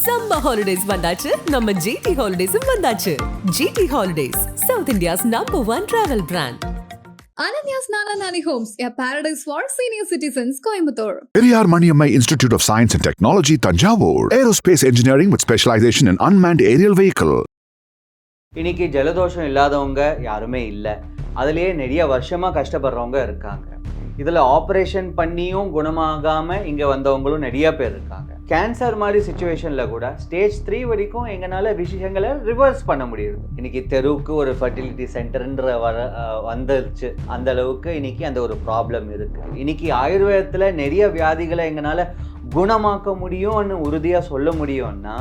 Summer holidays வந்தாச்சு நம்ம GT ஹாலிடேஸும் வந்தாச்சு GT holidays South India's number one travel brand Nana Nani Homes, a paradise for senior citizens, Coimbatore. Periyar Maniammai Institute of Science and Technology, Tanjavur. Aerospace engineering with specialization in unmanned aerial vehicle. இன்னைக்கு ஜலதோஷம் இல்லாதவங்க யாருமே இல்லை அதுலேயே நிறைய வருஷமாக கஷ்டப்படுறவங்க இருக்காங்க இதில் ஆப்ரேஷன் பண்ணியும் குணமாகாமல் இங்கே வந்தவங்களும் நிறைய பேர் இருக்காங்க கேன்சர் மாதிரி சுச்சுவேஷனில் கூட ஸ்டேஜ் த்ரீ வரைக்கும் எங்களால் விஷயங்களை ரிவர்ஸ் பண்ண முடியுது. இன்னைக்கு தெருவுக்கு ஒரு ஃபர்டிலிட்டி சென்டர்ன்ற வர வந்துருச்சு. அந்த அளவுக்கு இன்னைக்கு அந்த ஒரு ப்ராப்ளம் இருக்குது இன்னைக்கு ஆயுர்வேதத்தில் நிறைய வியாதிகளை எங்களால் குணமாக்க முடியும்னு உறுதியாக சொல்ல முடியும்னா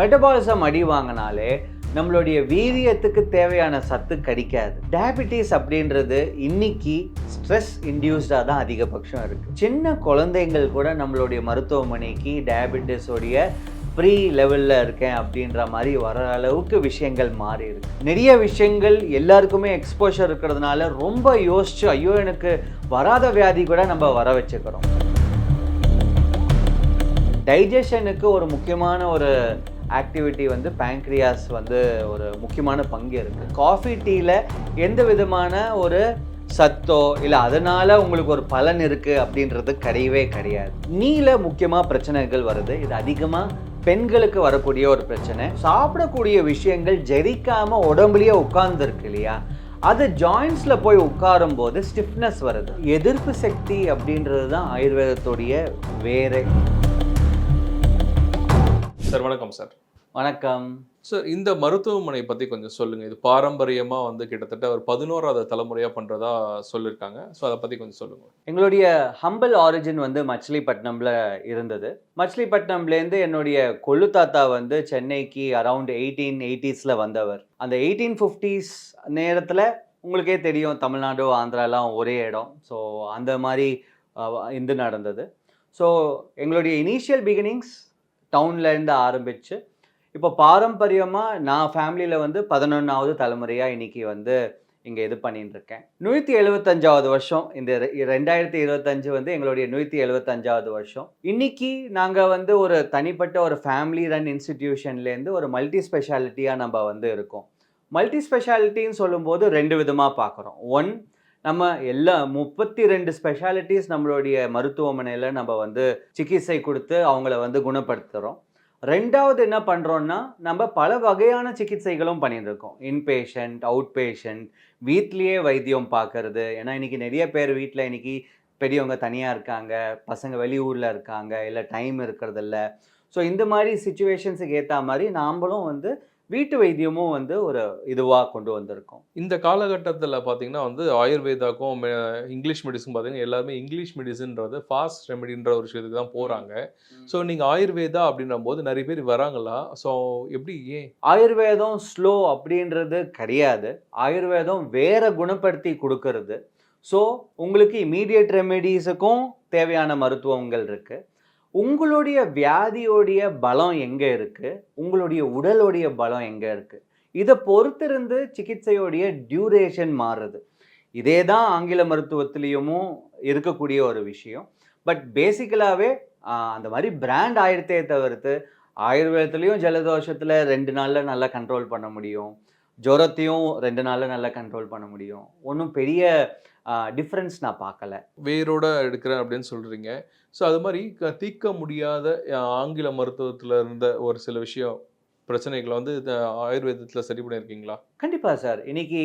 மெட்டபாலிசம் அடி வாங்கினாலே நம்மளுடைய வீரியத்துக்கு தேவையான சத்து கிடைக்காது. டயபிட்டிஸ் அப்படின்றது இன்னைக்கு ஸ்ட்ரெஸ் இன்டியூஸ்டாக தான் அதிகபட்சம் இருக்குது சின்ன குழந்தைங்கள் கூட நம்மளுடைய மருத்துவமனைக்கு டயபிட்டிஸோடைய ப்ரீ லெவலில் இருக்கேன் அப்படின்ற மாதிரி வர அளவுக்கு விஷயங்கள் மாறி இருக்கு. நிறைய விஷயங்கள் எல்லாருக்குமே எக்ஸ்போஷர் இருக்கிறதுனால ரொம்ப யோசிச்சு ஐயோ எனக்கு வராத வியாதி கூட நம்ம வர வச்சுக்கிறோம். டைஜஷனுக்கு ஒரு முக்கியமான ஒரு ஆக்டிவிட்டி வந்து பேங்க்ரியாஸ் வந்து ஒரு முக்கியமான பங்கு இருக்குது காஃபி டீயில் எந்த விதமான ஒரு சத்தோ இல்லை அதனால் உங்களுக்கு ஒரு பலன் இருக்குது அப்படின்றது கிடையவே கிடையாது. நீல முக்கியமாக பிரச்சனைகள் வருது. இது அதிகமாக பெண்களுக்கு வரக்கூடிய ஒரு பிரச்சனை. சாப்பிடக்கூடிய விஷயங்கள் ஜெரிக்காமல் உடம்புலயே உட்கார்ந்துருக்கு இல்லையா? அது ஜாயின்ஸில் போய் உட்காரும் போது ஸ்டிஃப்னஸ் வருது. எதிர்ப்பு சக்தி அப்படின்றது தான் ஆயுர்வேதத்துடைய வேறு சார் வணக்கம் சார். வணக்கம். சார் இந்த மருத்துவமனை பற்றி கொஞ்சம் சொல்லுங்கள் இது பாரம்பரியமாக வந்து கிட்டத்தட்ட ஒரு பதினோராவது தலைமுறையாக பண்ணுறதா சொல்லியிருக்காங்க ஸோ அதை பற்றி கொஞ்சம் சொல்லுங்கள் எங்களுடைய ஹம்பிள் ஆரிஜின் வந்து மச்சிலிப்பட்டினம்ல இருந்தது. மச்சிலிப்பட்டினம்லேருந்து என்னுடைய கொள்ளு தாத்தா வந்து சென்னைக்கு அரவுண்ட் எயிட்டீன் எயிட்டிஸில் வந்தவர். அந்த எயிட்டீன் ஃபிஃப்டிஸ் நேரத்தில் உங்களுக்கே தெரியும் தமிழ்நாடு ஆந்திராலாம் ஒரே இடம். ஸோ அந்த மாதிரி இது நடந்தது. ஸோ எங்களுடைய இனிஷியல் பிகினிங்ஸ் டவுன்லேருந்து ஆரம்பித்து இப்போ பாரம்பரியமாக நான் ஃபேமிலியில் வந்து பதினொன்றாவது தலைமுறையாக இன்னைக்கு வந்து இங்கே இது பண்ணிட்டு இருக்கேன். நூற்றி எழுபத்தஞ்சாவது வருஷம் இந்த ரெ- ரெண்டாயிரத்தி இருபத்தஞ்சு வந்து எங்களுடைய நூற்றி எழுபத்தஞ்சாவது வருஷம். இன்னைக்கு நாங்கள் வந்து ஒரு தனிப்பட்ட ஒரு ஃபேமிலி ரன் இன்ஸ்டிடியூஷன்லேருந்து ஒரு மல்டி ஸ்பெஷாலிட்டியாக நம்ம வந்து இருக்கோம். மல்டி ஸ்பெஷாலிட்டின்னு சொல்லும்போது ரெண்டு விதமாக பார்க்குறோம். ஒன் நம்ம எல்லா முப்பத்தி ரெண்டு ஸ்பெஷாலிட்டிஸ் நம்மளுடைய மருத்துவமனையில் நம்ம வந்து சிகிச்சை கொடுத்து அவங்கள வந்து குணப்படுத்துகிறோம் ரெண்டாவது என்ன பண்ணுறோன்னா நம்ம பல வகையான சிகிச்சைகளும் பண்ணியிருக்கோம். இன்பேஷண்ட் அவுட் பேஷண்ட் வீட்லேயே வைத்தியம் பார்க்கறது. ஏன்னா இன்றைக்கி நிறைய பேர் வீட்டில் இன்னைக்கு பெரியவங்க தனியாக இருக்காங்க பசங்க வெளியூரில் இருக்காங்க இல்லை டைம் இருக்கிறதில்ல. ஸோ இந்த மாதிரி சுச்சுவேஷன்ஸுக்கு ஏற்ற மாதிரி நாம்பளும் வந்து வீட்டு வைத்தியமும் வந்து ஒரு இதுவாக கொண்டு வந்திருக்கோம். இந்த காலகட்டத்தில் பார்த்தீங்கன்னா வந்து ஆயுர்வேதாக்கும் இங்கிலீஷ் மெடிசன் பார்த்தீங்கன்னா எல்லாருமே இங்கிலீஷ் மெடிசன்றது ஃபாஸ்ட் ரெமெடின்ற ஒரு விஷயத்துக்கு தான் போகிறாங்க ஸோ நீங்கள் ஆயுர்வேதா அப்படின்ற போது நிறைய பேர் வராங்களா? ஸோ எப்படி ஏன்? ஆயுர்வேதம் ஸ்லோ அப்படின்றது கிடையாது. ஆயுர்வேதம் வேற குணப்படுத்தி கொடுக்கறது. ஸோ உங்களுக்கு இமீடியட் ரெமெடிஸுக்கும் தேவையான மருத்துவங்கள் இருக்கு. உங்களுடைய வியாதியோடைய பலம் எங்கே இருக்குது உங்களுடைய உடலுடைய பலம் எங்கே இருக்குது இதை பொறுத்திருந்து சிகிச்சையோடைய டியூரேஷன் மாறுறது இதே தான் ஆங்கில மருத்துவத்திலையும் இருக்கக்கூடிய ஒரு விஷயம். பட் பேசிக்கலாகவே அந்த மாதிரி பிராண்ட் ஆயிரத்தே தவிர்த்து ஆயுர்வேதத்துலேயும் ஜலதோஷத்தில் ரெண்டு நாளில் நல்லா கண்ட்ரோல் பண்ண முடியும். ஜுரத்தையும் ரெண்டு நாளில் நல்லா கண்ட்ரோல் பண்ண முடியும். ஒன்றும் பெரிய டிஃப்ரென்ஸ் நான் பார்க்கல. வேரோட எடுக்கிறேன் அப்படின்னு சொல்கிறீங்க ஸோ அது மாதிரி தீர்க்க முடியாத ஆங்கில மருத்துவத்தில் இருந்த ஒரு சில விஷயம் பிரச்சனைகளை வந்து ஆயுர்வேதத்தில் சரி பண்ணியிருக்கீங்களா? கண்டிப்பாக சார். இன்னைக்கு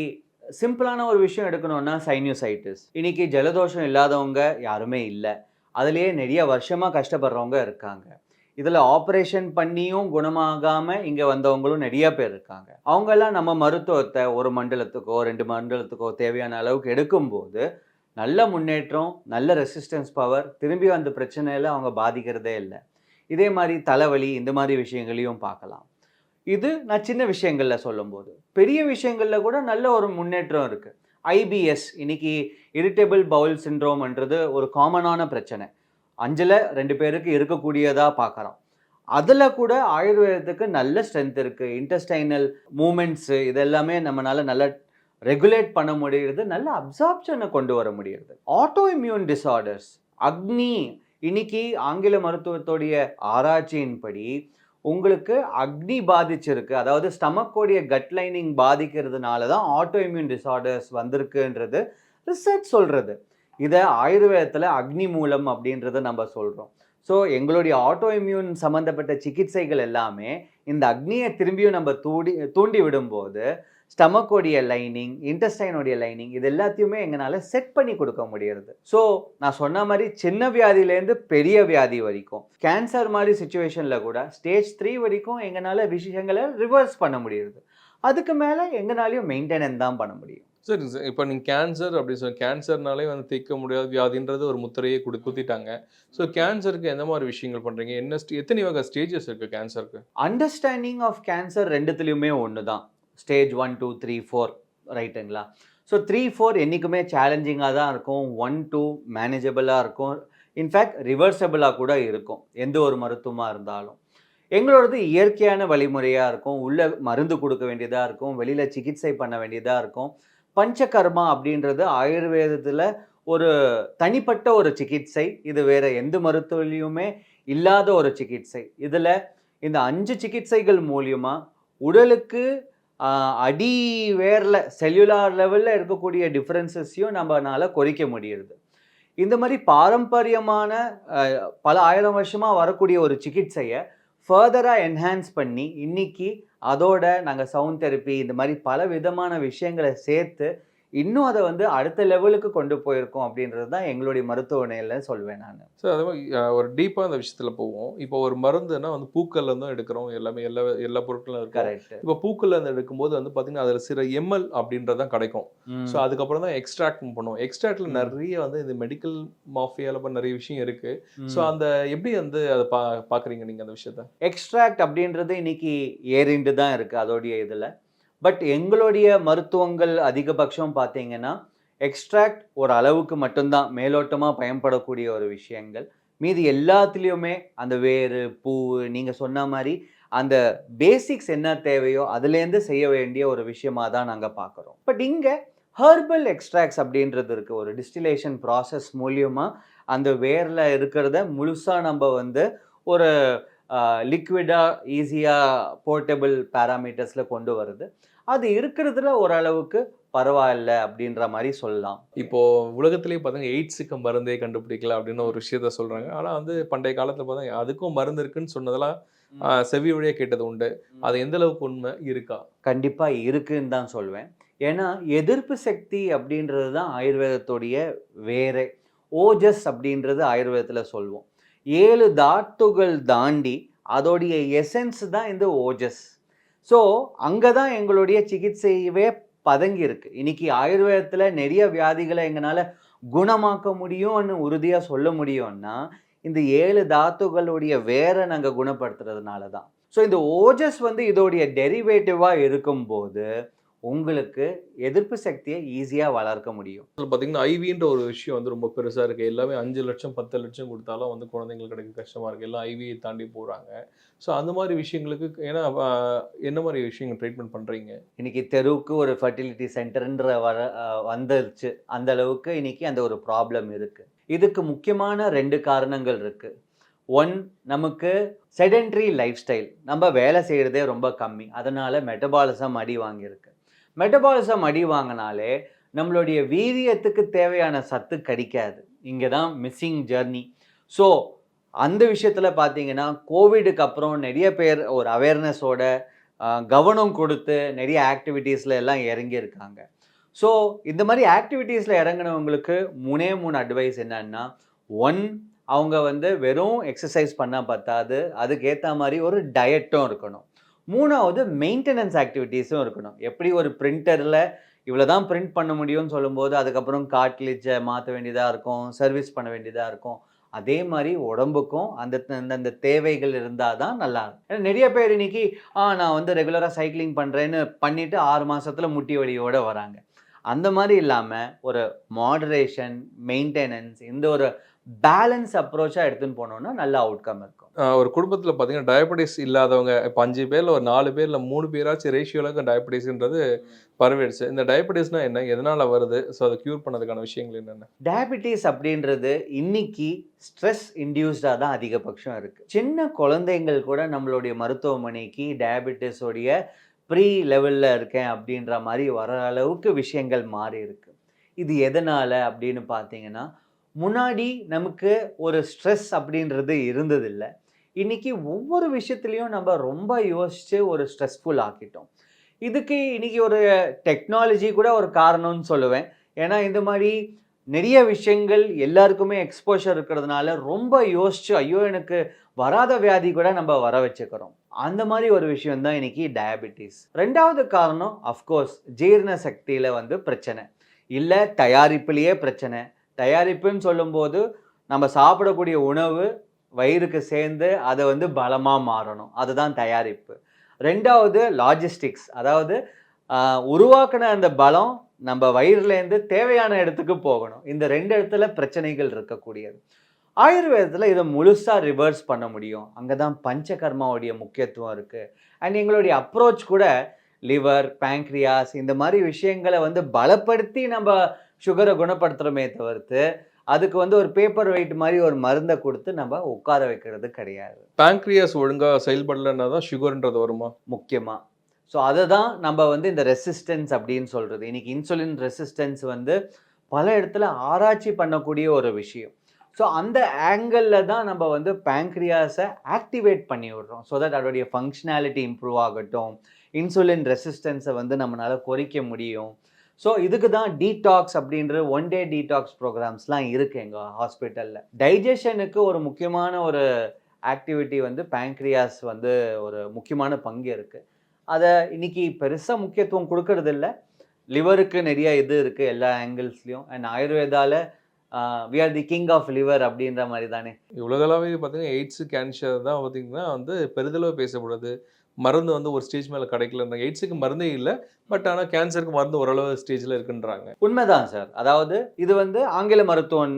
சிம்பிளான ஒரு விஷயம் எடுக்கணும்னா சைனியோசைட்டிஸ் இன்னைக்கு ஜலதோஷம் இல்லாதவங்க யாருமே இல்லை. அதுலேயே நிறைய வருஷமாக கஷ்டப்படுறவங்க இருக்காங்க. இதில் ஆப்ரேஷன் பண்ணியும் குணமாகாமல் இங்கே வந்தவங்களும் நிறைய பேர் இருக்காங்க. அவங்கெல்லாம் நம்ம மருத்துவத்தை ஒரு மண்டலத்துக்கோ ரெண்டு மண்டலத்துக்கோ தேவையான அளவுக்கு எடுக்கும்போது நல்ல முன்னேற்றம் நல்ல ரெசிஸ்டன்ஸ் பவர் திரும்பி அந்த பிரச்சனையில் அவங்க பாதிக்கிறதே இல்லை. இதே மாதிரி தலைவலி இந்த மாதிரி விஷயங்களையும் பார்க்கலாம். இது நான் சின்ன விஷயங்களில் சொல்லும்போது பெரிய விஷயங்களில் கூட நல்ல ஒரு முன்னேற்றம் இருக்குது ஐபிஎஸ் இன்னைக்கு இரிட்டபிள் பவுல் சிண்ட்ரோம்ன்றது ஒரு காமனான பிரச்சனை. அஞ்சில் ரெண்டு பேருக்கு இருக்கக்கூடியதாக பார்க்குறோம் அதில் கூட ஆயுர்வேதத்துக்கு நல்ல ஸ்ட்ரென்த் இருக்குது இன்டஸ்டைனல் மூமெண்ட்ஸு இதெல்லாமே நம்மளால் நல்ல ரெகுலேட் பண்ண முடியுது. நல்ல அப்சார்ப்ஷனை கொண்டு வர முடியுது. ஆட்டோ இம்யூன் டிசார்டர்ஸ் அக்னி இன்னைக்கு ஆங்கில மருத்துவத்துடைய ஆராய்ச்சியின்படி உங்களுக்கு அக்னி பாதிச்சிருக்கு. அதாவது ஸ்டமக்கோடைய கட் லைனிங் பாதிக்கிறதுனால தான் ஆட்டோ இம்யூன் டிசார்டர்ஸ் வந்திருக்குன்றது ரிசர்ச் சொல்கிறது இதை ஆயுர்வேதத்தில் அக்னி மூலம் அப்படின்றத நம்ம சொல்கிறோம் ஸோ எங்களுடைய ஆட்டோ இம்யூன் சம்மந்தப்பட்ட சிகிச்சைகள் எல்லாமே இந்த அக்னியை திரும்பியும் நம்ம தூண்டி தூண்டி விடும்போது ஸ்டமக்கோடைய லைனிங் இன்டஸ்டைனுடைய லைனிங் இது எல்லாத்தையுமே எங்களால் செட் பண்ணி கொடுக்க முடியறது. ஸோ நான் சொன்ன மாதிரி சின்ன வியாதியிலேருந்து பெரிய வியாதி வரைக்கும் கேன்சர் மாதிரி சுச்சுவேஷனில் கூட ஸ்டேஜ் த்ரீ வரைக்கும் எங்களால் விஷயங்களை ரிவர்ஸ் பண்ண முடியுது அதுக்கு மேலே எங்களாலையும் மெயின்டெனன் தான் பண்ண முடியும். சரி சார். இப்போ நீங்கள் கேன்சர் அப்படி சொல்லி கேன்சர்னாலே வந்து தீர்க்க முடியாத வியாதின்றது ஒரு முத்திரையே கொடு குத்திட்டாங்க. ஸோ கேன்சருக்கு எந்த மாதிரி விஷயங்கள் பண்ணுறீங்க என்ன ஸ்டே எத்தனை வகை ஸ்டேஜஸ் இருக்குது கேன்சருக்கு அண்டர்ஸ்டாண்டிங் ஆஃப் கேன்சர் ரெண்டுத்துலேயுமே ஒன்று தான் stage one two three four ரைட்டுங்களா ஸோ த்ரீ ஃபோர் என்றைக்குமே சேலஞ்சிங்காக தான் இருக்கும். ஒன் டூ மேனேஜபிளாக இருக்கும். இன்ஃபேக்ட் ரிவர்சபிளாக கூட இருக்கும். எந்த ஒரு மருத்துவமாக இருந்தாலும். எங்களோடது இயற்கையான வழிமுறையாக இருக்கும். உள்ளே மருந்து கொடுக்க வேண்டியதாக இருக்கும். வெளியில் சிகிச்சை பண்ண வேண்டியதாக இருக்கும். பஞ்சகர்மா அப்படின்றது ஆயுர்வேதத்தில் ஒரு தனிப்பட்ட ஒரு சிகிச்சை. இது வேற எந்த மருத்துவலையுமே இல்லாத ஒரு சிகிச்சை. இதில் இந்த அஞ்சு சிகிச்சைகள் மூலியமாக உடலுக்கு அடி வேரில் செல்லுலார் லெவலில் இருக்கக்கூடிய டிஃப்ரென்சஸையும் நம்மளால் குறைக்க முடியுது. இந்த மாதிரி பாரம்பரியமான பல ஆயிரம் வருஷமாக வரக்கூடிய ஒரு சிகிச்சையை ஃபர்தராக என்ஹான்ஸ் பண்ணி இன்னைக்கு அதோட நாங்கள் சவுண்ட் தெரப்பி இந்த மாதிரி பல விதமான விஷயங்களை சேர்த்து இன்னும் அதை வந்து அடுத்த லெவலுக்கு கொண்டு போயிருக்கோம் அப்படின்றது தான் எங்களுடைய மருத்துவமனையில் சொல்வேன் நான். சார் அதே மாதிரி ஒரு டீப்பாக அந்த விஷயத்தில் போவோம். இப்போ ஒரு மருந்துன்னா வந்து பூக்கள்ல இருந்தும் எடுக்கிறோம். எல்லாமே எல்லா எல்லா பொருட்களும் இருக்கு கரெக்ட் இப்போ பூக்கள்ல இருந்து எடுக்கும்போது வந்து பார்த்தீங்கன்னா அதில் சில எம்எல் அப்படின்றதான் கிடைக்கும். ஸோ அதுக்கப்புறம் தான் எக்ஸ்ட்ராக்ட் பண்ணுவோம். எக்ஸ்ட்ராக்ட்ல. நிறைய வந்து இந்த மெடிக்கல் மாஃபியால நிறைய விஷயம் இருக்கு. ஸோ அந்த எப்படி வந்து அதை பா பார்க்குறீங்க நீங்கள் அந்த விஷயத்த? எக்ஸ்ட்ராக்ட் அப்படின்றது இன்னைக்கு ஏறிண்டு தான் இருக்கு. அதோடைய இதில். பட் எங்களுடைய மருத்துவங்கள் அதிகபட்சம் பார்த்தீங்கன்னா எக்ஸ்ட்ராக்ட் ஒரு அளவுக்கு மட்டும்தான் மேலோட்டமாக பயன்படக்கூடிய ஒரு விஷயங்கள். மீதி எல்லாத்துலேயுமே அந்த வேறு பூ நீங்கள் சொன்ன மாதிரி அந்த பேசிக்ஸ் என்ன தேவையோ அதுலேருந்து செய்ய வேண்டிய ஒரு விஷயமா தான் நாங்கள் பார்க்குறோம். பட் இங்கே ஹர்பல் எக்ஸ்ட்ராக்ட்ஸ் அப்படின்றது இருக்குது ஒரு டிஸ்டிலேஷன் ப்ராசஸ் மூலியமாக அந்த வேரில் இருக்கிறத முழுசாக நம்ம வந்து ஒரு லிக்விடாக ஈஸியாக போர்ட்டபிள் பேராமீட்டர்ஸில் கொண்டு வருது. அது இருக்கிறதுல ஓரளவுக்கு பரவாயில்ல அப்படின்ற மாதிரி சொல்லலாம். இப்போ உலகத்திலேயே பார்த்தீங்கன்னா எய்ட்ஸுக்கு மருந்தே கண்டுபிடிக்கல அப்படின்னு ஒரு விஷயத்த சொல்றாங்க. ஆனா வந்து பண்டைய காலத்துல பார்த்தா அதுக்கும் மருந்து இருக்குன்னு சொன்னதெல்லாம் செவி வழியா கேட்டது உண்டு. அது எந்த அளவுக்கு உண்மை இருக்கா? கண்டிப்பாக இருக்குன்னு தான் சொல்வேன். ஏன்னா எதிர்ப்பு சக்தி அப்படின்றது தான் ஆயுர்வேதத்துடைய வேறே ஓஜஸ் அப்படின்றது ஆயுர்வேதத்தில் சொல்வோம். ஏழு தாத்துகள் தாண்டி அதோடைய எசன்ஸ் தான் இந்த ஓஜஸ். ஸோ அங்கே தான் எங்களுடைய சிகிச்சையவே பதங்கி இருக்கு இன்னைக்கு ஆயுர்வேதத்தில் நிறைய வியாதிகளை எங்களால் குணமாக்க முடியும்னு உறுதியாக சொல்ல முடியும்னா இந்த ஏழு தாத்துகளுடைய வேரை நாங்கள் குணப்படுத்துறதுனால தான் ஸோ இந்த ஓஜஸ் வந்து இதோடைய டெரிவேட்டிவாக இருக்கும்போது உங்களுக்கு எதிர்ப்பு சக்தியை ஈஸியாக வளர்க்க முடியும். அதில் பார்த்தீங்கன்னா ஐவின்ற ஒரு விஷயம் வந்து ரொம்ப பெருசா இருக்கு. எல்லாமே அஞ்சு லட்சம் பத்து லட்சம் கொடுத்தாலும் வந்து குழந்தைங்களுக்கு கிடைக்க கஷ்டமா இருக்கு. எல்லாம் ஐவியை தாண்டி போறாங்க. ஸோ அந்த மாதிரி விஷயங்களுக்கு ஏன்னா என்ன மாதிரி விஷயங்கள் ட்ரீட்மெண்ட் பண்றீங்க? இன்னைக்கு தெருவுக்கு ஒரு ஃபர்டிலிட்டி சென்டர்ன்ற வர வந்துருச்சு. அந்த அளவுக்கு இன்னைக்கு அந்த ஒரு ப்ராப்ளம் இருக்கு. இதுக்கு முக்கியமான ரெண்டு காரணங்கள் இருக்கு. ஒன் நமக்கு செடென்ட்ரி லைஃப் ஸ்டைல் நம்ம வேலை செய்கிறதே ரொம்ப கம்மி. அதனால மெட்டபாலிசம் அடி வாங்கியிருக்கு. மெட்டபாலிசம் அடி வாங்கினாலே நம்மளுடைய வீரியத்துக்கு தேவையான சத்து கிடைக்காது. இங்கே தான் மிஸ்ஸிங் ஜர்னி ஸோ அந்த விஷயத்தில் பார்த்தீங்கன்னா கோவிடுக்கு அப்புறம் நிறைய பேர் ஒரு அவேர்னஸோட கவனம் கொடுத்து நிறைய ஆக்டிவிட்டீஸில் எல்லாம் இறங்கியிருக்காங்க. ஸோ இந்த மாதிரி ஆக்டிவிட்டீஸில் இறங்கினவங்களுக்கு மூணே மூணு அட்வைஸ் என்னன்னா ஒன் அவங்க வந்து வெறும் எக்ஸசைஸ் பண்ணால் பத்தாது. அதுக்கேற்ற மாதிரி ஒரு டயட்டும் இருக்கணும். மூணாவது மெயின்டெனன்ஸ் ஆக்டிவிட்டீஸும் இருக்கணும். எப்படி ஒரு பிரிண்டரில் இவ்வளோ தான் பிரிண்ட் பண்ண முடியும்னு சொல்லும்போது அதுக்கப்புறம் காட்லிஜை மாற்ற வேண்டியதாக இருக்கும் சர்வீஸ் பண்ண வேண்டியதாக இருக்கும். அதே மாதிரி உடம்புக்கும் அந்த அந்தந்த தேவைகள் இருந்தால் தான் நல்லா இருக்கும். ஏன்னா நிறைய பேர் இன்னைக்கு ஆ நான் வந்து ரெகுலராக சைக்கிளிங் பண்ணுறேன்னு பண்ணிவிட்டு ஆறு மாதத்தில் முட்டி வலியோடு வராங்க. அந்த மாதிரி இல்லாமல் ஒரு மாடரேஷன் மெயின்டெனன்ஸ் இந்த ஒரு பேலன்ஸ் அப்ரோச்சாக எடுத்துன்னு போனோன்னா நல்ல அவுட்கம் இருக்கும். ஒரு குடும்பத்தில் பார்த்தீங்கன்னா டயபெட்டிஸ் இல்லாதவங்க இப்போ அஞ்சு பேரில் ஒரு நாலு பேரில் மூணு பேராச்சும் ரேஷியோவில் டயபெட்டிஸ்ன்றது பரவிடுச்சு. இந்த டயபெட்டிஸ்னா என்ன? எதனால் வருது? ஸோ அதை க்யூர் பண்ணதுக்கான விஷயங்கள் என்னென்ன? டயபிட்டிஸ் அப்படின்றது இன்னைக்கு ஸ்ட்ரெஸ் இன்டியூஸ்டாக தான் அதிகபட்சம் இருக்குது சின்ன குழந்தைங்கள் கூட நம்மளுடைய மருத்துவமனைக்கு டயபிட்டிஸோடைய ப்ரீ லெவலில் இருக்கேன் அப்படின்ற மாதிரி வர அளவுக்கு விஷயங்கள் மாறி இருக்கு. இது எதனால் அப்படின்னு பார்த்தீங்கன்னா முன்னாடி நமக்கு ஒரு ஸ்ட்ரெஸ் அப்படின்றது இருந்ததில்லை. இன்னைக்கு ஒவ்வொரு விஷயத்துலையும் நம்ம ரொம்ப யோசித்து ஒரு ஸ்ட்ரெஸ்ஃபுல் ஆக்கிட்டோம். இதுக்கு இன்னைக்கு ஒரு டெக்னாலஜி கூட ஒரு காரணம்னு சொல்லுவேன். ஏன்னா இந்த மாதிரி நிறைய விஷயங்கள் எல்லாருக்குமே எக்ஸ்போஷர் இருக்கிறதுனால ரொம்ப யோசிச்சு ஐயோ எனக்கு வராத வியாதி கூட நம்ம வர வச்சுக்கிறோம். அந்த மாதிரி ஒரு விஷயம் தான் இன்னைக்கு டயபெட்டிஸ் ரெண்டாவது காரணம் அஃப்கோர்ஸ் ஜீரண சக்தியில் வந்து பிரச்சனை. இல்லை தயாரிப்புலேயே பிரச்சனை. தயாரிப்புன்னு சொல்லும்போது நம்ம சாப்பிடக்கூடிய உணவு வயிறுக்கு சேர்ந்து அதை வந்து பலமாக மாறணும். அதுதான் தயாரிப்பு. ரெண்டாவது லாஜிஸ்டிக்ஸ் அதாவது உருவாக்கின அந்த பலம் நம்ம வயிறுலேருந்து தேவையான இடத்துக்கு போகணும். இந்த ரெண்டு இடத்துல பிரச்சனைகள் இருக்கக்கூடியது. ஆயுர்வேதத்தில் இதை முழுசாக ரிவர்ஸ் பண்ண முடியும். அங்கே தான் பஞ்சகர்மாவுடைய முக்கியத்துவம் இருக்குது அண்ட் எங்களுடைய அப்ரோச் கூட லிவர் பேங்க்ரியாஸ் இந்த மாதிரி விஷயங்களை வந்து பலப்படுத்தி நம்ம சுகரை குணப்படுத்துகிறோமே தவிர்த்து அதுக்கு வந்து ஒரு பேப்பர் வெயிட் மாதிரி ஒரு மருந்தை கொடுத்து நம்ம உட்கார வைக்கிறது கிடையாது. பேங்க்ரியாஸ் ஒழுங்காக செயல்படலைன்னா தான் சுகர்ன்றது வருமா? முக்கியமாக ஸோ அதை தான் நம்ம வந்து இந்த ரெசிஸ்டன்ஸ் அப்படின்னு சொல்கிறது இன்னைக்கு இன்சுலின் ரெசிஸ்டன்ஸ் வந்து பல இடத்துல ஆராய்ச்சி பண்ணக்கூடிய ஒரு விஷயம். ஸோ அந்த ஆங்கிளில் தான் நம்ம வந்து பேங்க்ரியாஸை ஆக்டிவேட் பண்ணி விடுறோம். ஸோ தட் அதோடைய ஃபங்க்ஷனாலிட்டி இம்ப்ரூவ் ஆகட்டும். இன்சுலின் ரெசிஸ்டன்ஸை வந்து நம்மளால் குறைக்க முடியும். ஸோ இதுக்கு தான் டீடாக்ஸ் அப்படின்ற ஒன் டே டீடாக்ஸ் ப்ரோக்ராம்ஸ்லாம் இருக்குது எங்கள் ஹாஸ்பிட்டலில் டைஜஷனுக்கு ஒரு முக்கியமான ஒரு ஆக்டிவிட்டி வந்து பேங்க்ரியாஸ் வந்து ஒரு முக்கியமான பங்கு இருக்குது அதை இன்னைக்கு பெருசாக முக்கியத்துவம் கொடுக்கறதில்ல லிவருக்கு நிறைய இது இருக்குது எல்லா ஆங்கிள்ஸ்லேயும் and ஆயுர்வேதாவில் we are the king of liver அப்படின்ற மாதிரி தானே. உலகளாவே பார்த்தீங்கன்னா எய்ட்ஸு கேன்சர் தான் பார்த்தீங்கன்னா வந்து பெரிதளவு பேசப்படுது. மருந்து வந்து ஒரு ஸ்டேஜ் மேலே கிடைக்கலன்றாங்க எய்ட்ஸுக்கு மருந்தே இல்லை. பட் ஆனால் கேன்சருக்கு மருந்து ஓரளவு ஸ்டேஜில் இருக்குன்றாங்க. உண்மைதான் சார். அதாவது இது வந்து ஆங்கில மருத்துவன்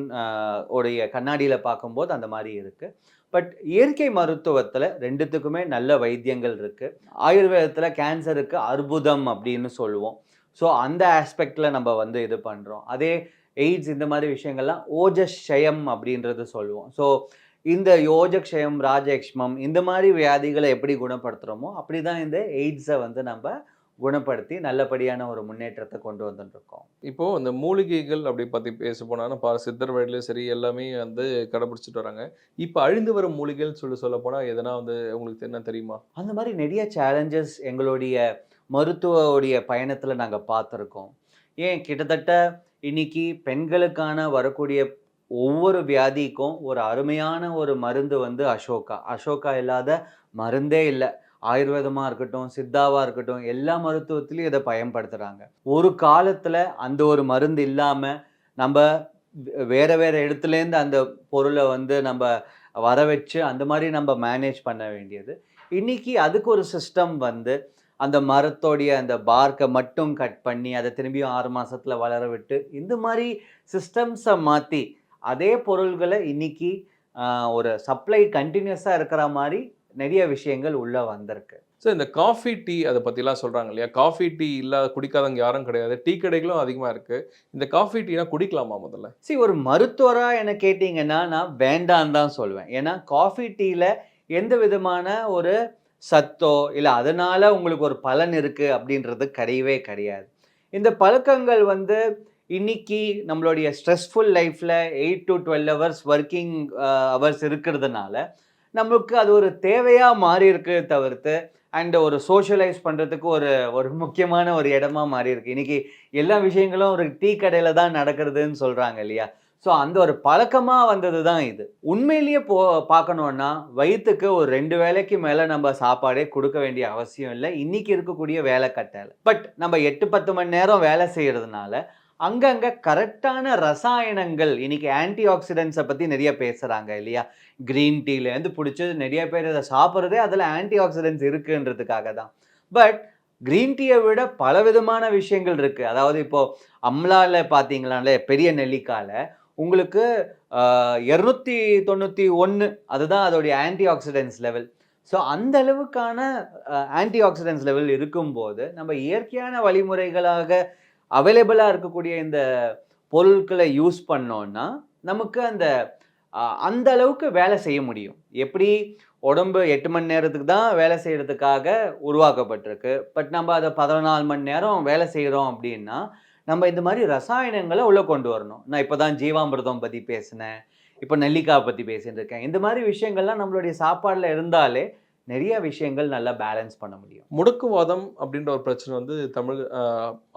உடைய கண்ணாடியில் பார்க்கும்போது அந்த மாதிரி இருக்குது பட் இயற்கை மருத்துவத்தில் ரெண்டுத்துக்குமே நல்ல வைத்தியங்கள் இருக்குது ஆயுர்வேதத்தில் கேன்சருக்கு அற்புதம் அப்படின்னு சொல்லுவோம். ஸோ அந்த ஆஸ்பெக்டில் நம்ம வந்து இது பண்ணுறோம் அதே எய்ட்ஸ் இந்த மாதிரி விஷயங்கள்லாம் ஓஜஷயம் அப்படின்றது சொல்லுவோம். ஸோ இந்த யோஜக்ஷயம் ராஜயக்ஷ்மம் இந்த மாதிரி வியாதிகளை எப்படி குணப்படுத்துகிறோமோ அப்படி தான் இந்த எய்ட்ஸை வந்து நம்ம குணப்படுத்தி நல்லபடியான ஒரு முன்னேற்றத்தை கொண்டு வந்துட்டு இருக்கோம் இப்போ இந்த மூலிகைகள் அப்படி பற்றி பேச போனாலும் பா சித்தர் வழியிலும் சரி எல்லாமே வந்து கடைபிடிச்சிட்டு வராங்க. இப்போ அழிந்து வரும் மூலிகைன்னு சொல்லி சொல்ல போனால் எதனா வந்து உங்களுக்கு என்ன தெரியுமா? அந்த மாதிரி நிறைய சேலஞ்சஸ் எங்களுடைய மருத்துவடைய பயணத்தில் நாங்கள் பார்த்துருக்கோம். ஏன் கிட்டத்தட்ட இன்னைக்கு பெண்களுக்கான வரக்கூடிய ஒவ்வொரு வியாதிக்கும் ஒரு அருமையான ஒரு மருந்து வந்து அசோகா. அசோகா இல்லாத மருந்தே இல்லை. ஆயுர்வேதமாக இருக்கட்டும் சித்தாவாக இருக்கட்டும் எல்லா மருத்துவத்திலையும் இதை பயன்படுத்துகிறாங்க ஒரு காலத்தில் அந்த ஒரு மருந்து இல்லாமல் நம்ம வேறு வேறு இடத்துலேருந்து அந்த பொருளை வந்து நம்ம வர வச்சு அந்த மாதிரி நம்ம மேனேஜ் பண்ண வேண்டியது. இன்னைக்கு அதுக்கு ஒரு சிஸ்டம் வந்து அந்த மரத்தோடைய அந்த பார்க்கை மட்டும் கட் பண்ணி அதை திரும்பியும் ஆறு மாதத்தில் வளர விட்டு இந்த மாதிரி சிஸ்டம்ஸை மாற்றி அதே பொருள்களை இன்னைக்கு ஒரு சப்ளை கண்டினியூஸாக இருக்கிற மாதிரி நிறைய விஷயங்கள் உள்ள வந்திருக்கு. ஸோ இந்த காஃபி டீ அதை பற்றிலாம் சொல்கிறாங்க இல்லையா? காஃபி டீ இல்லாத குடிக்காதவங்க யாரும் கிடையாது. டீ கடைகளும் அதிகமாக இருக்குது இந்த காஃபி டீனா குடிக்கலாமா முதல்ல? சரி ஒரு மருத்துவராக என்ன கேட்டிங்கன்னா நான் வேண்டான்னு தான் சொல்லுவேன் ஏன்னா காஃபி டீயில் எந்த விதமான ஒரு சத்தோ இல்லை அதனால உங்களுக்கு ஒரு பலன் இருக்குது அப்படின்றது கிடையவே கிடையாது. இந்த பழக்கங்கள் வந்து இன்னைக்கு நம்மளுடைய ஸ்ட்ரெஸ்ஃபுல் லைஃப்பில் eight to twelve hours working hours இருக்கிறதுனால நமக்கு அது ஒரு தேவையாக மாறி இருக்கு தவிர்த்து அண்ட் ஒரு சோஷியலைஸ் பண்ணுறதுக்கு ஒரு ஒரு முக்கியமான ஒரு இடமா மாறி இருக்கு. இன்னைக்கு எல்லா விஷயங்களும் ஒரு டீ கடையில் தான் நடக்கிறதுன்னு சொல்கிறாங்க இல்லையா? ஸோ அந்த ஒரு பழக்கமாக வந்தது தான் இது. உண்மையிலேயே போ பார்க்கணுன்னா வயிற்றுக்கு ஒரு ரெண்டு வேலைக்கு மேலே நம்ம சாப்பாடே கொடுக்க வேண்டிய அவசியம் இல்லை. இன்றைக்கி இருக்கக்கூடிய வேலை கட்டலை பட் நம்ம எட்டு பத்து மணி நேரம் வேலை செய்கிறதுனால அங்கங்கே கரெக்டான ரசாயனங்கள் இன்றைக்கி ஆன்டி ஆக்சிடென்ட்ஸை பற்றி நிறைய பேசுகிறாங்க இல்லையா? க்ரீன் டீலேருந்து பிடிச்சது நிறைய பேர் அதை சாப்பிட்றதே அதில் ஆன்டி ஆக்சிடென்ட்ஸ் இருக்குன்றதுக்காக தான். பட் க்ரீன் டீயை விட பல விதமான விஷயங்கள் இருக்குது அதாவது இப்போது அம்லாவில் பார்த்தீங்களாலே பெரிய நெல்லிக்காயில் உங்களுக்கு இரநூத்தி தொண்ணூற்றி ஒன்று அதுதான் அதோடைய ஆன்டி ஆக்சிடென்ட்ஸ் லெவல் ஸோ அந்த அளவுக்கான ஆன்டி ஆக்சிடென்ட்ஸ் லெவல் இருக்கும்போது நம்ம இயற்கையான வழிமுறைகளாக அவைலபிளாக இருக்கக்கூடிய இந்த பொருட்களை யூஸ் பண்ணோன்னா நமக்கு அந்த அந்த அளவுக்கு வேலை செய்ய முடியும். எப்படி? உடம்பு எட்டு மணி நேரத்துக்கு தான் வேலை செய்கிறதுக்காக உருவாக்கப்பட்டிருக்கு. பட் நம்ம அதை பதினாலு மணி நேரம் வேலை செய்கிறோம் அப்படின்னா நம்ம இந்த மாதிரி ரசாயனங்களை உள்ளே கொண்டு வரணும். நான் இப்போ தான் ஜீவாமிர்தம் பற்றி பேசினேன். இப்போ நெல்லிக்காய் பற்றி பேசிகிட்டு இருக்கேன். இந்த மாதிரி விஷயங்கள்லாம் நம்மளுடைய சாப்பாடில் இருந்தாலே நிறைய விஷயங்கள் நல்லா பேலன்ஸ் பண்ண முடியும். முடக்குவாதம் அப்படின்ற ஒரு பிரச்சனை வந்து தமிழ்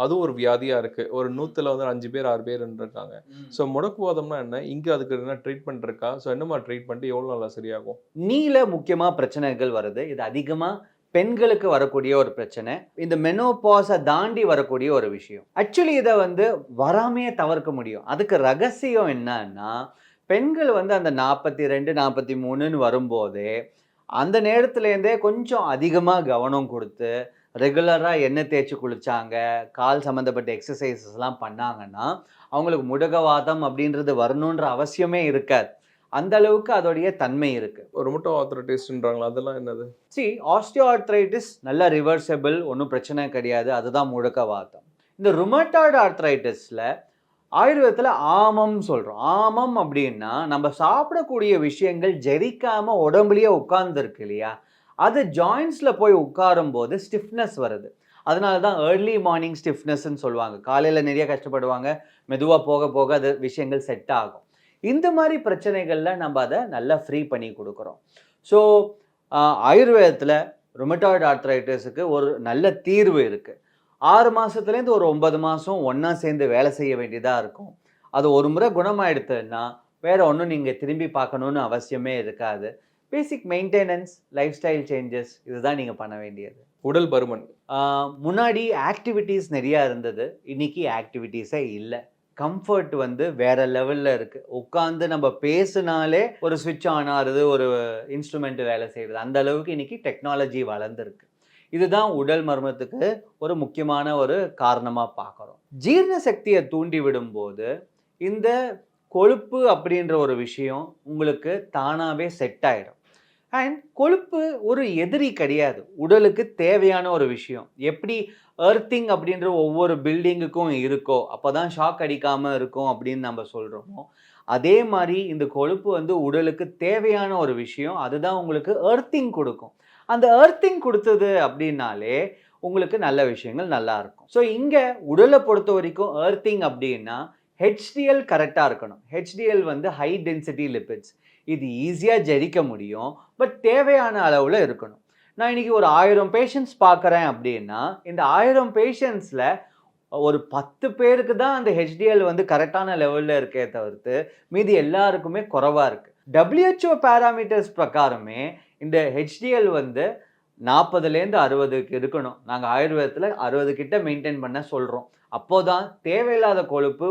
அதுவும் ஒரு வியாதியா இருக்கு. ஒரு நூத்துல வந்து அஞ்சு பேர் ஆறு பேர் இருக்காங்க ஸோ முடக்குவாதம்னா என்ன? இங்க அதுக்கு என்ன ட்ரீட்மெண்ட் இருக்கா? ஸோ என்னமா ட்ரீட்மெண்ட் எவ்வளவு நாளா சரியாகும்? நீல முக்கியமாக பிரச்சனைகள் வருது. இது அதிகமாக பெண்களுக்கு வரக்கூடிய ஒரு பிரச்சனை. இந்த மெனோபாஸை தாண்டி வரக்கூடிய ஒரு விஷயம். ஆக்சுவலி இதை வந்து வராமையே தவிர்க்க முடியும். அதுக்கு ரகசியம் என்னன்னா பெண்கள் வந்து அந்த நாற்பத்தி ரெண்டு நாற்பத்தி மூணுன்னு வரும்போதே அந்த நேரத்துலேருந்தே கொஞ்சம் அதிகமாக கவனம் கொடுத்து ரெகுலராக எண்ணெய் தேய்ச்சி குளிச்சாங்க கால் சம்மந்தப்பட்ட எக்ஸசைசஸ்லாம் பண்ணாங்கன்னா அவங்களுக்கு முடகவாதம் அப்படின்றது வரணுன்ற அவசியமே இருக்காது. அந்த அளவுக்கு அதோடைய தன்மை இருக்கு. ரொமட்டோ ஆர்த்தரைட்டிஸ்ன்றாங்களா அதெல்லாம் என்னது? சி ஆஸ்டியோஆர்த்ரைட்டிஸ் நல்ல ரிவர்சபிள் ஒன்றும் பிரச்சனை கிடையாது அதுதான் முடக்கவாதம். இந்த ருமட்டாய்டு ஆர்த்ரைட்டிஸில் ஆயுர்வேதத்தில் ஆமம் சொல்கிறோம் ஆமம் அப்படின்னா நம்ம சாப்பிடக்கூடிய விஷயங்கள் ஜெரிக்காமல் உடம்புலயே உட்கார்ந்துருக்கு இல்லையா? அது ஜாயின்ஸில் போய் உட்காரும் போது ஸ்டிஃப்னஸ் வருது. அதனால தான் ஏர்லி மார்னிங் ஸ்டிஃப்னஸ்ன்னு சொல்லுவாங்க. காலையில் நிறைய கஷ்டப்படுவாங்க. மெதுவாக போக போக அது விஷயங்கள் செட் ஆகும். இந்த மாதிரி பிரச்சனைகளில் நம்ம அதை நல்லா ஃப்ரீ பண்ணி கொடுக்குறோம். ஸோ ஆயுர்வேதத்தில் ருமட்டாய்டு ஆர்த்ரைட்டிஸுக்கு ஒரு நல்ல தீர்வு இருக்குது ஆறு மாதத்துலேருந்து ஒரு ஒன்பது மாதம் ஒன்றா சேர்ந்து வேலை செய்ய வேண்டியதாக இருக்கும். அது ஒரு முறை குணமாயிடுத்துன்னா வேற ஒன்றும் நீங்கள் திரும்பி பார்க்கணுன்னு அவசியமே இருக்காது. Basic maintenance lifestyle changes இதுதான் நீங்கள் பண்ண வேண்டியது. உடல் பருமன். முன்னாடி ஆக்டிவிட்டீஸ் நிறையா இருந்தது. இன்னைக்கு ஆக்டிவிட்டீஸே இல்லை. கம்ஃபர்ட் வந்து வேற லெவலில் இருக்கு. உட்காந்து நம்ம பேசுனாலே ஒரு சுவிட்ச் ஆன் ஆகுது ஒரு இன்ஸ்ட்ருமெண்ட் வேலை செய்யுது அந்த அளவுக்கு இன்னைக்கு டெக்னாலஜி வளர்ந்துருக்கு. இதுதான் உடல் மர்மத்துக்கு ஒரு முக்கியமான ஒரு காரணமாக பார்க்குறோம். ஜீரண சக்தியை தூண்டி விடும்போது இந்த கொழுப்பு அப்படின்ற ஒரு விஷயம் உங்களுக்கு தானாகவே செட் ஆயிடும் அண்ட் கொழுப்பு ஒரு எதிரி கிடையாது. உடலுக்கு தேவையான ஒரு விஷயம். எப்படி எர்த்திங் அப்படின்ற ஒவ்வொரு பில்டிங்குக்கும் இருக்கோ அப்போ தான் ஷாக் அடிக்காமல் இருக்கும் அப்படின்னு நம்ம சொல்கிறோமோ அதே மாதிரி இந்த கொழுப்பு வந்து உடலுக்கு தேவையான ஒரு விஷயம். அதுதான் உங்களுக்கு எர்த்திங் கொடுக்கும். அந்த எர்த்திங் கொடுத்தது அப்படின்னாலே உங்களுக்கு நல்ல விஷயங்கள் நல்லா இருக்கும். ஸோ இங்கே உடலை பொறுத்த வரைக்கும் எர்த்திங் அப்படின்னா ஹெச்டிஎல் கரெக்டாக இருக்கணும். ஹெச்டிஎல் வந்து ஹை டென்சிட்டி லிபிட்ஸ் இது ஈஸியாக ஜெரிக்க முடியும் பட் தேவையான அளவில் இருக்கணும். நான் இன்னைக்கு ஒரு ஆயிரம் பேஷண்ட்ஸ் பார்க்குறேன் அப்படின்னா இந்த ஆயிரம் பேஷண்ட்ஸில் ஒரு பத்து பேருக்கு தான் அந்த ஹெச்டிஎல் வந்து கரெக்டான லெவலில் இருக்கே தவிர்த்து மீதி எல்லாருக்குமே குறைவாக இருக்குது டபிள்யூஹெச்ஓ பேராமீட்டர்ஸ் பிரகாரமே இந்த ஹெச்டிஎல் வந்து நாற்பதுலேருந்து அறுபதுக்கு இருக்கணும். நாங்கள் ஆயுர்வேதத்தில் அறுபது கிட்ட மெயின்டைன் பண்ண சொல்கிறோம் அப்போதான் தேவையில்லாத கொழுப்பு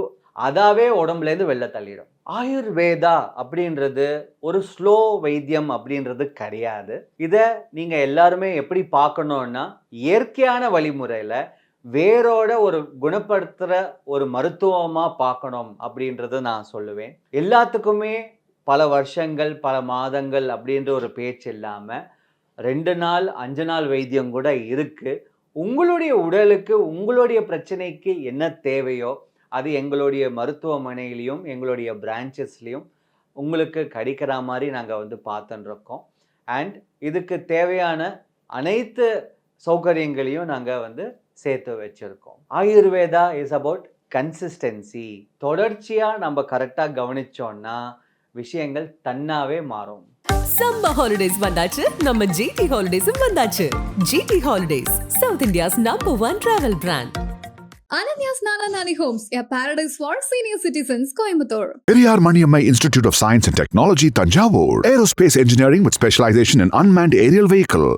அதாவே உடம்புலேருந்து வெளில தள்ளிடும். ஆயுர்வேதா அப்படின்றது ஒரு ஸ்லோ வைத்தியம் அப்படின்றது கிடையாது. இதை நீங்கள் எல்லாருமே எப்படி பார்க்கணுன்னா இயற்கையான வழிமுறையில் வேரோட ஒரு குணப்படுத்துகிற ஒரு மருத்துவமாக பார்க்கணும் அப்படின்றத நான் சொல்லுவேன். எல்லாத்துக்குமே பல வருஷங்கள் பல மாதங்கள் அப்படின்ற ஒரு பேச்சு இல்லாமல் ரெண்டு நாள் அஞ்சு நாள் வைத்தியம் கூட இருக்குது உங்களுடைய உடலுக்கு உங்களுடைய பிரச்சனைக்கு என்ன தேவையோ அது எங்களுடைய மருத்துவமனையிலையும் எங்களுடைய பிரான்ச்சஸ்லேயும் உங்களுக்கு கிடைக்கிற மாதிரி நாங்கள் வந்து பார்த்துன்னு இருக்கோம் அண்ட் இதுக்கு தேவையான அனைத்து சௌகரியங்களையும் நாங்கள் வந்து சேர்த்து வச்சுருக்கோம். ஆயுர்வேதா இஸ் அபவுட் கன்சிஸ்டன்சி தொடர்ச்சியாக நம்ம கரெக்டாக கவனிச்சோன்னா விஷயங்கள் தன்னாவே மாறும் சம்மர் ஹாலிடேஸ் வந்தாச்சு நம்ம ஜிடி ஹாலிடேஸும் வந்தாச்சு GT holidays South India's number one travel brand Nana Nani Homes, a paradise for senior citizens, Coimbatore. Periyar Maniammai Institute of Science and Technology, Tanjavur. Aerospace engineering with specialization in unmanned aerial vehicle.